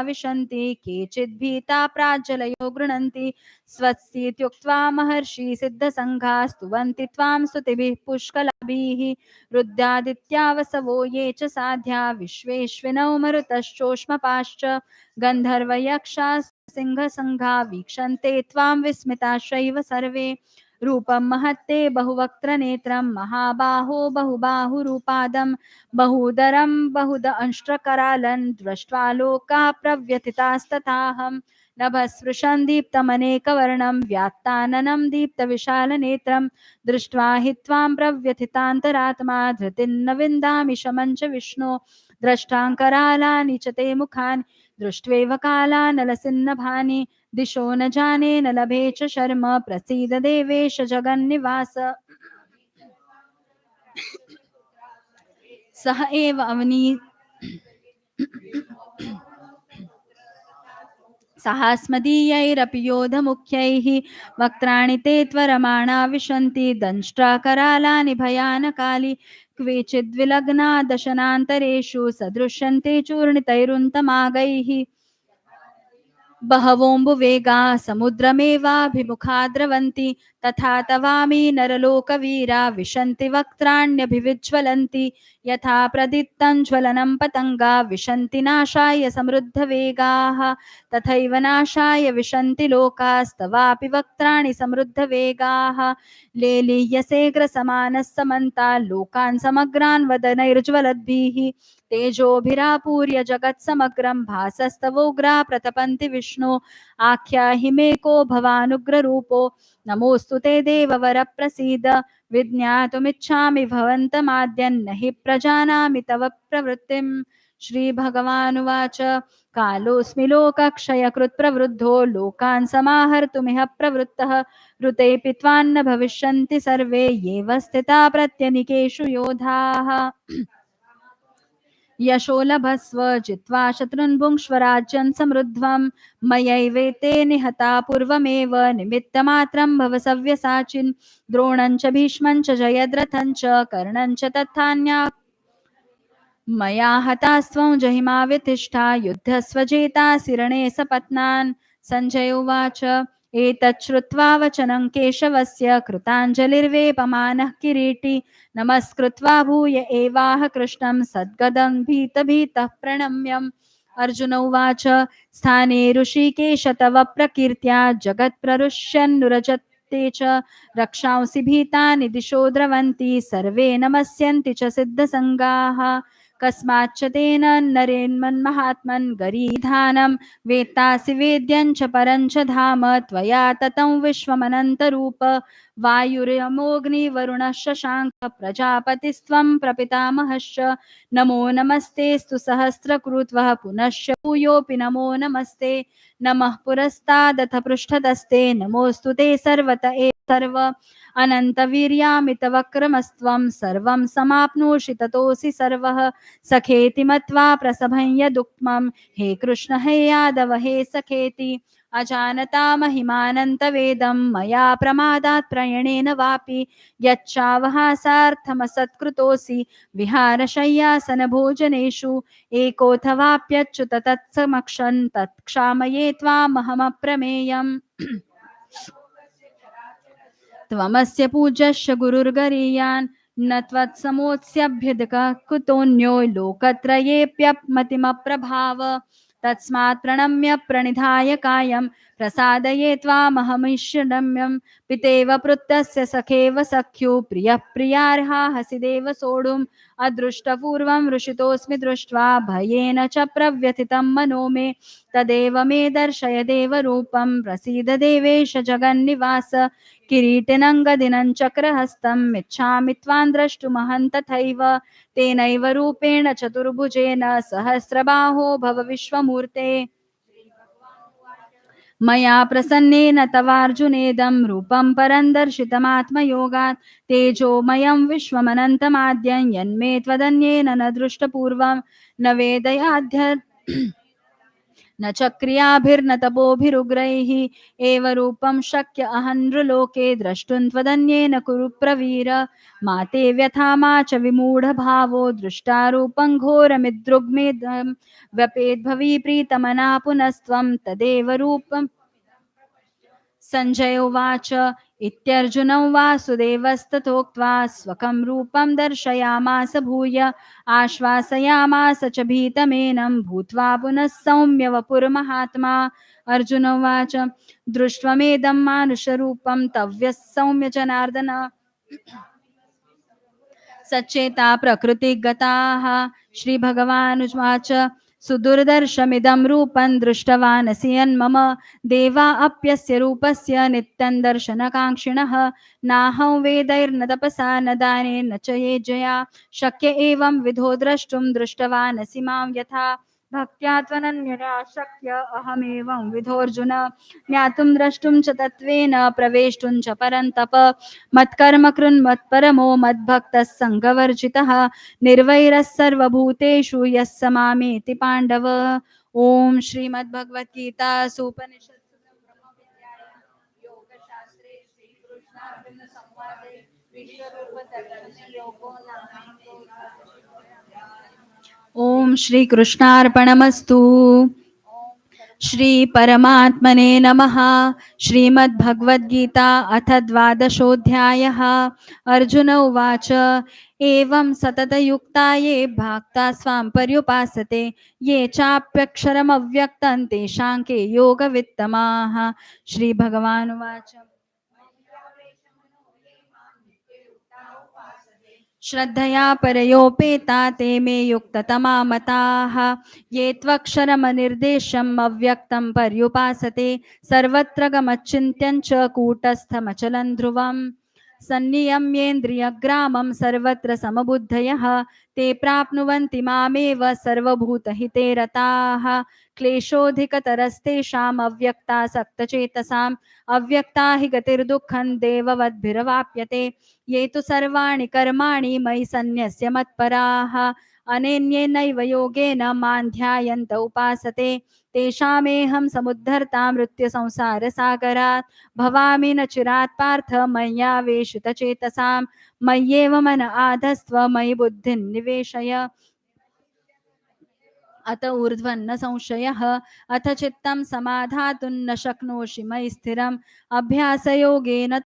विशन्ति केचित् भीता प्राज्वलयो गृह्णन्ति। स्वस्तीत्युक्त्वा महर्षि सिद्धसङ्घा स्तुवन्ति त्वां स्तुतिभिः पुष्कलाभिः। रुद्रादित्यावसवो ये च साध्या विश्वेश्विनौ मरुतश्चोष्मपाश्च। गन्धर्वयक्षा सिंहसङ्घा वीक्षन्ते त्वां विस्मिताश्रैव सर्वे। रूपं महत्ते बहुवक्त्रनेत्रं महाबाहो बहुबाहुरूपादं बहुदरं बहुद अंष्ट्रकरालं दृष्ट्वा लोका प्रव्यथितास्तथाहं। नभस्पृशं दीप्तमनेकवर्णं व्यात्ताननं दीप्तविशालनेत्रं, दृष्ट्वा हि त्वां प्रव्यथितान्तरात्मा धृतिर्न विन्दामि शमं च विष्णो। द्रष्टाङ्करालानि च ते मुखानि, दृष्ट्वेव कालानलसिन्नभानि। दिशो न जाने न लभे च शर्म, प्रसीद देवेश जगन्निवास। सह एव अवनी सहास्मदीयैरपि योधमुख्यैः वक्त्राणि ते त्वरमाणा विशन्ति दंष्ट्राकरालानि भयानकालि। क्वेचिद्विलग्ना दशनान्तरेषु सदृश्यन्ते चूर्णितैरुन्तमागैः। बहवोऽम्बुवेगा समुद्रमेवाभिमुखा द्रवन्ति तथा तवामि नरलोकवीरा विशन्ति वक्त्राण्यभिविज्वलन्ति, यथा प्रदीप्तं ज्वलनं पतङ्गा विशन्ति नाशाय समृद्धवेगाः, तथैव नाशाय विशन्ति लोकास्तवापि वक्त्राणि समृद्धवेगाः, लेलीयसेग्रसमानः समन्ता, लोकान् समग्रान् वदनैर्ज्वलद्भिः तेजोभिरापूर्य जगत्समग्रं भासस्तवोग्रा प्रतपन्ति विष्णु। आख्याहि मे को भवानुग्ररूपो। नमोऽस्तु ते देववर प्रसीद विज्ञातुमिच्छामि भवन्तमाद्यन्न हि प्रजानामि तव प्रवृत्तिं श्रीभगवानुवाच। कालोऽस्मि लोकक्षयकृत् प्रवृद्धो लोकान् समाहर्तुमिह प्रवृत्तः। ऋते त्वान्न भविष्यन्ति सर्वे। एव स्थिता प्रत्यनिकेषु योधाः। यशो लभस्व जित्वा शत्रुन् भुङ्क्ष्व राज्यं समृद्ध्वं मयैवेते निहता पूर्वमेव, निमित्तमात्रं भव सव्यसाचिन्। द्रोणं च भीष्मं च जयद्रथं च कर्णं च तथान्या। मया हतास्त्वं जहिमा व्यतिष्ठा युद्धस्वजेतासि रणे सपत्नान्। सञ्जय उवाच एतत् श्रुत्वा वचनं केशवस्य कृताञ्जलिर्वेपमानः किरीटी। नमस्कृत्वा भूय एवाह कृष्णं सद्गदं भीतभीतः प्रणम्यम्। अर्जुन उवाच स्थाने ऋषिकेश तव प्रकीर्त्या जगत्प्ररुष्यन्नुरजते च। रक्षांसि भीतानि दिशो द्रवन्ति सर्वे नमस्यन्ति च सिद्धसङ्गाः। कस्माच्च तेन नरेन्मन्महात्मन् गरीधानं वेत्तासि वेद्यं च परं च धाम, त्वया ततं विश्वमनन्तरूप वायुर्यमोऽग्निवरुणः प्रजापतिस्त्वं प्रपितामहश्च, नमो नमस्तेऽस्तु सहस्रकृत्वः पुनश्च भूयोऽपि नमो नमस्ते, नमः पुरस्तादथ पृष्ठतस्ते नमोऽस्तु ते सर्वत एव। सर्व अनन्तवीर्यामितवक्रमस्त्वं सर्वं समाप्नोषि ततोऽसि सर्वः। सखेति मत्वा प्रसभं यदुक्मं, हे कृष्ण, हे यादव, हे सखेति। अजानता महिमानन्तवेदं, मया प्रमादात् प्रयणेन वापि। यच्चावहासार्थमसत्कृतोऽसि विहारशय्यासनभोजनेषु। एकोऽथवाप्यच्युत तत्समक्षन् तत्क्षामये त्वामहमप्रमेयम्। त्वमस्य पूज्यश्च गुरुर्गरीयान्, न त्वत्समोऽस्यभ्यधिकः कुतोऽन्यो लोकत्रयेऽप्यमतिमप्रभाव तस्मात् प्रणम्य प्रणिधाय कायं, प्रसादये त्वामहमिष्यडम्यं पितेव पृत्तस्य सखेव सख्यु प्रियः प्रियार्हा हसिदेव सोढुम्। अदृष्टपूर्वं वृषितोऽस्मि दृष्ट्वा भयेन च प्रव्यथितं मनो मे। तदेव मे दर्शय देवरूपं, प्रसीद देवेश जगन्निवास। किरीटिनङ्गदिनं चक्रहस्तम् इच्छामि त्वां द्रष्टुमहं तथैव। तेनैव रूपेण चतुर्भुजेन सहस्रबाहो भव विश्वमूर्ते। मया प्रसन्नेन तवार्जुनेदं रूपं परं दर्शितमात्मयोगात् तेजोमयं विश्वमनन्तमाद्यं यन्मे त्वदन्येन न दृष्टपूर्वं न वेदयाध्य न च क्रियाभिर्न तपोभिरुग्रैः शक्य अहनृलोके द्रष्टुं कुरु प्रवीर मा ते व्यथा, मा च घोर मिद्रुग्मेद व्यपेद व्यपेद्भवी प्रीतमना पुनस्त्वं तदेव रूपं। सञ्जय उवाच इत्यर्जुनं वासुदेवस्तथोक्त्वा स्वकं रूपं दर्शयामास भूय, आश्वासयामास च भीतमेनं भूत्वा पुनः सौम्य अर्जुन उवाच, दृष्ट्वमेदं मानुषरूपं तव्यः सौम्य जनार्दन सचेता प्रकृतिगताः। श्रीभगवानुवाच सुदुर्दर्शमिदं रूपं दृष्टवानसि यन्मम देवा अप्यस्य रूपस्य नित्यं दर्शनकाङ्क्षिणः। नाहं वेदैर्न तपसा न दानेन च ये जया। शक्य एवं विधो द्रष्टुं दृष्टवानसि माँ यथा। भक्त्या त्वनन्यया शक्य अहमेवं विधोऽर्जुन। ज्ञातुं द्रष्टुं च तत्त्वेन, प्रवेष्टुं च परन्तप। मत्कर्म कृन्मत्परमो मद्भक्तः सङ्गवर्जितः। निर्वैरः सर्वभूतेषु यः स मामेति पाण्डव। ॐ श्रीमद्भगवद्गीता सुपनिषत्सु ब्रह्मविद्यायां श्रीकृष्णार्पणमस्तु। श्रीपरमात्मने नमः। श्रीमद्भगवद्गीता अथ द्वादशोऽध्यायः। अर्जुन उवाच। एवं सततयुक्ता ये भाक्ता स्वां पर्युपासते। ये चाप्यक्षरमव्यक्तं तेषां के योगवित्तमाः। श्रीभगवानुवाच। श्रद्धया परयोपेता ते मे युक्ततमा मताः ये त्वक्षरमनिर्देशम् अव्यक्तं पर्युपासते। सर्वत्र गमच्चिन्त्यं च कूटस्थमचलं ध्रुवम्। सन्नियम्येन्द्रियग्रामं सर्वत्र समबुद्धयः, ते प्राप्नुवन्ति मामेव सर्वभूतहिते रताः क्लेशोऽधिकतरस्तेषाम् अव्यक्तासक्तचेतसाम् अव्यक्ता हि गतिर्दुःखं देववद्भिरवाप्यते। ये तु सर्वाणि कर्माणि मयि सन्न्यस्य मत्पराः। अनेन्येनैव योगेन माँ ध्यायन्त उपासते। तेषामेहं समुद्धर्ता मृत्युसंसारसागरात् भवामि न चिरात् पार्थ मय्यावेशितचेतसां मय्येव मन आधस्त्व मयि बुद्धिं निवेशय। अत ऊर्ध्वन्न संशयः। अथ चित्तं समाधातुं न शक्नोषि मयि स्थिरम्। अभ्यासयोगेन